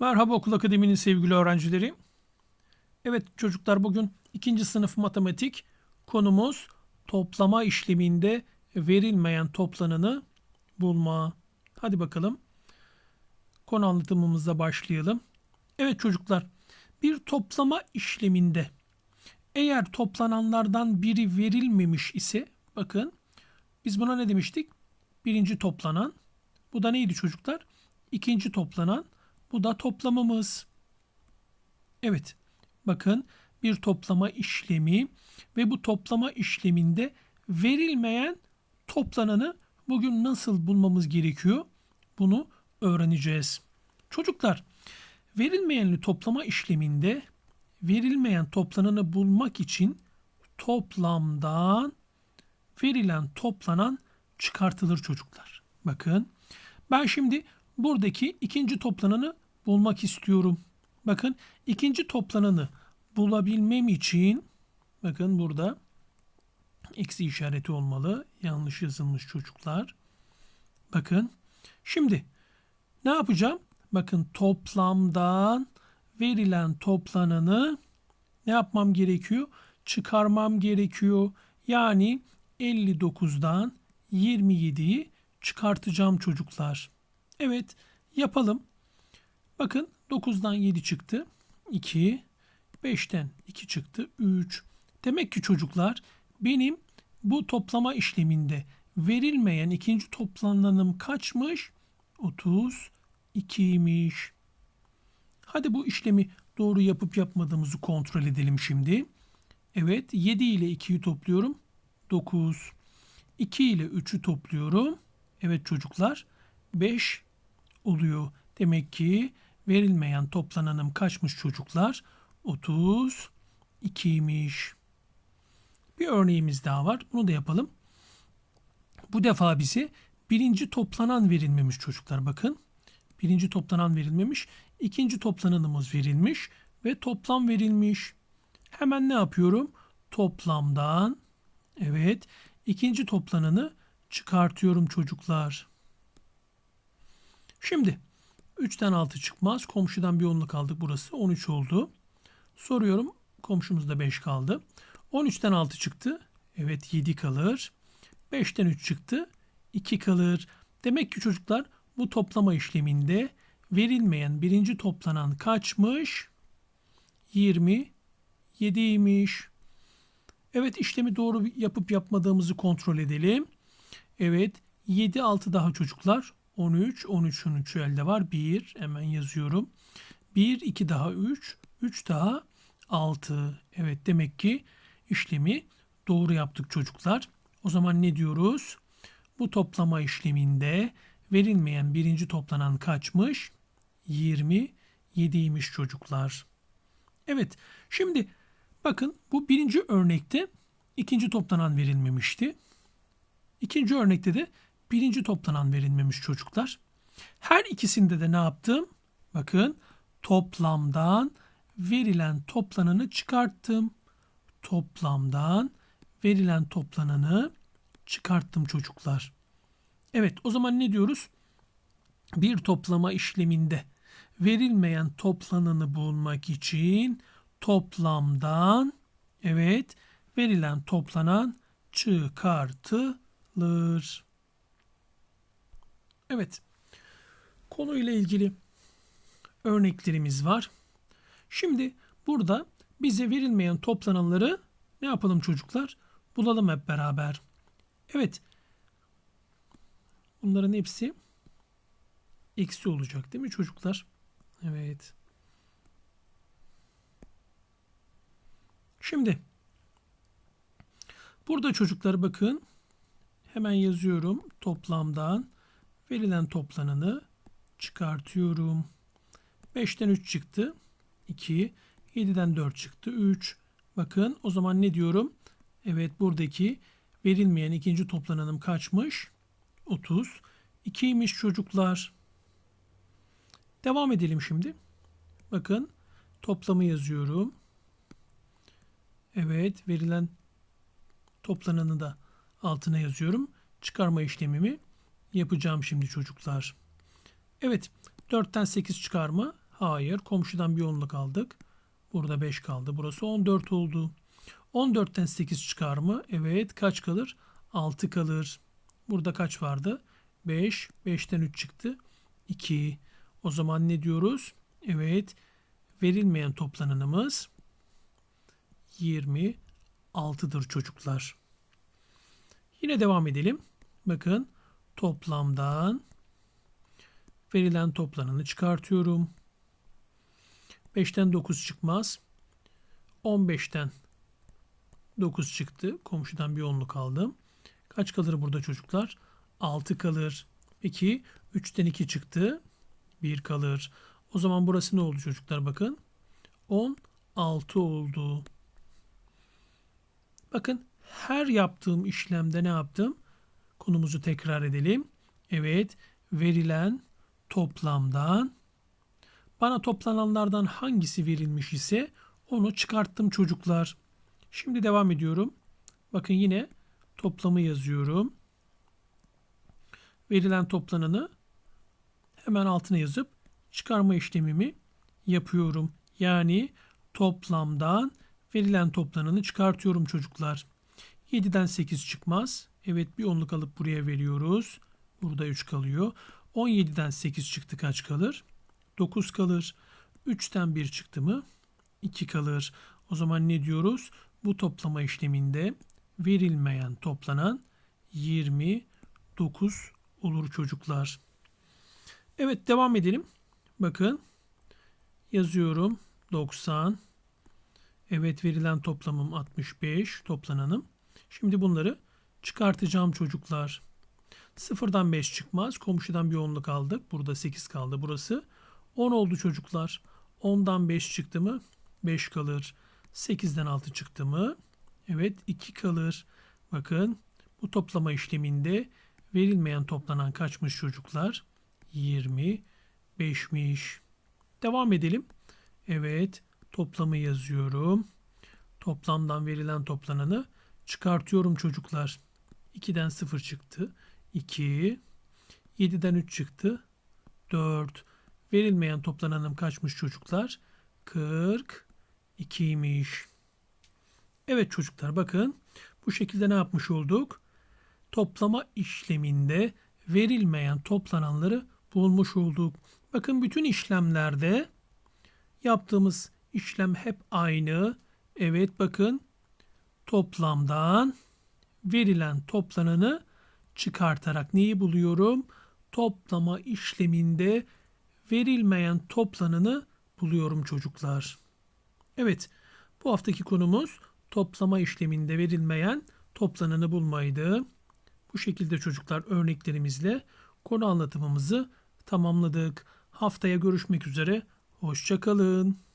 Merhaba Okul Akademi'nin sevgili öğrencileri. Evet çocuklar bugün ikinci sınıf matematik konumuz toplama işleminde verilmeyen toplananı bulma. Hadi bakalım konu anlatımımıza başlayalım. Evet çocuklar bir toplama işleminde eğer toplananlardan biri verilmemiş ise bakın biz buna ne demiştik? Birinci toplanan. Bu da neydi çocuklar? İkinci toplanan. Bu da toplamamız. Evet. Bakın bir toplama işlemi ve bu toplama işleminde verilmeyen toplananı bugün nasıl bulmamız gerekiyor? Bunu öğreneceğiz. Çocuklar, verilmeyenli toplama işleminde verilmeyen toplananı bulmak için toplamdan verilen toplanan çıkartılır çocuklar. Bakın ben şimdi buradaki ikinci toplananı bulmak istiyorum. Bakın ikinci toplananı bulabilmem için bakın burada eksi işareti olmalı. Yanlış yazılmış çocuklar. Bakın şimdi ne yapacağım? Bakın toplamdan verilen toplananı ne yapmam gerekiyor? Çıkarmam gerekiyor. Yani 59'dan 27'yi çıkartacağım çocuklar. Evet yapalım. Bakın 9'dan 7 çıktı. 2. 5'ten 2 çıktı. 3. Demek ki çocuklar benim bu toplama işleminde verilmeyen ikinci toplananım kaçmış? 32'ymiş. Hadi bu işlemi doğru yapıp yapmadığımızı kontrol edelim şimdi. Evet 7 ile 2'yi topluyorum. 9. 2 ile 3'ü topluyorum. Evet çocuklar 5 oluyor. Demek ki verilmeyen toplananım kaçmış çocuklar? 32'ymiş. Bir örneğimiz daha var. Bunu da yapalım. Bu defa bize birinci toplanan verilmemiş çocuklar. Bakın. Birinci toplanan verilmemiş. ikinci toplananımız verilmiş ve toplam verilmiş. Hemen ne yapıyorum? Toplamdan evet ikinci toplananı çıkartıyorum çocuklar. Şimdi 3'ten 6 çıkmaz. Komşudan bir onluk aldık. Burası 13 oldu. Soruyorum. Komşumuzda 5 kaldı. 13'ten 6 çıktı. Evet 7 kalır. 5'ten 3 çıktı. 2 kalır. Demek ki çocuklar bu toplama işleminde verilmeyen birinci toplanan kaçmış? 27'ymiş. Evet işlemi doğru yapıp yapmadığımızı kontrol edelim. Evet 7 6 daha çocuklar 13 13'ün 3'ü elde var 1 hemen yazıyorum. 1 2 daha 3 3 daha 6. Evet demek ki işlemi doğru yaptık çocuklar. O zaman ne diyoruz? Bu toplama işleminde verilmeyen birinci toplanan kaçmış? 27'ymiş çocuklar. Evet şimdi bakın bu birinci örnekte ikinci toplanan verilmemişti. İkinci örnekte de birinci toplanan verilmemiş çocuklar. Her ikisinde de ne yaptım? Bakın toplamdan verilen toplananı çıkarttım. Toplamdan verilen toplananı çıkarttım çocuklar. Evet o zaman ne diyoruz? Bir toplama işleminde verilmeyen toplananı bulmak için toplamdan evet verilen toplanan çıkartılır. Evet. Konuyla ilgili örneklerimiz var. Şimdi burada bize verilmeyen toplananları ne yapalım çocuklar? Bulalım hep beraber. Evet. Bunların hepsi eksi olacak değil mi çocuklar? Evet. Şimdi burada çocuklar bakın hemen yazıyorum toplamdan verilen toplananı çıkartıyorum. 5'ten 3 çıktı. 2. 7'den 4 çıktı. 3. Bakın o zaman ne diyorum? Evet buradaki verilmeyen ikinci toplananım kaçmış? 30. 2'ymiş çocuklar. Devam edelim şimdi. Bakın toplamı yazıyorum. Evet verilen toplananı da altına yazıyorum. Çıkarma işlemimi yapacağım şimdi çocuklar. Evet 4'ten 8 çıkarma. Hayır. Komşudan bir onluk aldık. Burada 5 kaldı. Burası 14 oldu. 14'ten 8 çıkar mı? Evet. Kaç kalır? 6 kalır. Burada kaç vardı? 5. 5'ten 3 çıktı. 2. O zaman ne diyoruz? Evet. Verilmeyen toplananımız 26'dır çocuklar. Yine devam edelim. Bakın toplamdan verilen toplananı çıkartıyorum. 5'ten 9 çıkmaz. 15'ten 9 çıktı. Komşudan bir onluk aldım. Kaç kalır burada çocuklar? 6 kalır. 2. 3'ten 2 çıktı. 1 kalır. O zaman burası ne oldu çocuklar bakın. 16 oldu. Bakın her yaptığım işlemde ne yaptım? Konumuzu tekrar edelim. Evet verilen toplamdan bana toplananlardan hangisi verilmiş ise onu çıkarttım çocuklar. Şimdi devam ediyorum. Bakın yine toplamı yazıyorum. Verilen toplananı hemen altına yazıp çıkarma işlemimi yapıyorum. Yani toplamdan verilen toplananı çıkartıyorum çocuklar. 7'den 8 çıkmaz. Evet bir onluk alıp buraya veriyoruz. Burada 3 kalıyor. 17'den 8 çıktı kaç kalır? 9 kalır. 3'ten 1 çıktı mı? 2 kalır. O zaman ne diyoruz? Bu toplama işleminde verilmeyen toplanan 29 olur çocuklar. Evet devam edelim. Bakın yazıyorum 90. Evet verilen toplamım 65 toplananım. Şimdi bunları çıkartacağım çocuklar. Sıfırdan 5 çıkmaz. Komşudan bir onluk aldık. Burada 8 kaldı burası. 10 oldu çocuklar. 10'dan 5 çıktı mı? 5 kalır. 8'den 6 çıktı mı? Evet 2 kalır. Bakın bu toplama işleminde verilmeyen toplanan kaçmış çocuklar? 25'miş. Devam edelim. Evet toplamı yazıyorum. Toplamdan verilen toplananı çıkartıyorum çocuklar. 2'den 0 çıktı. 2. 7'den 3 çıktı. 4. Verilmeyen toplananım kaçmış çocuklar? 42'ymiş. Evet çocuklar bakın bu şekilde ne yapmış olduk? Toplama işleminde verilmeyen toplananları bulmuş olduk. Bakın bütün işlemlerde yaptığımız işlem hep aynı. Evet bakın toplamdan verilen toplananı çıkartarak neyi buluyorum? Toplama işleminde verilmeyen toplananı buluyorum çocuklar. Evet, bu haftaki konumuz toplama işleminde verilmeyen toplananı bulmaydı. Bu şekilde çocuklar örneklerimizle konu anlatımımızı tamamladık. Haftaya görüşmek üzere. Hoşçakalın.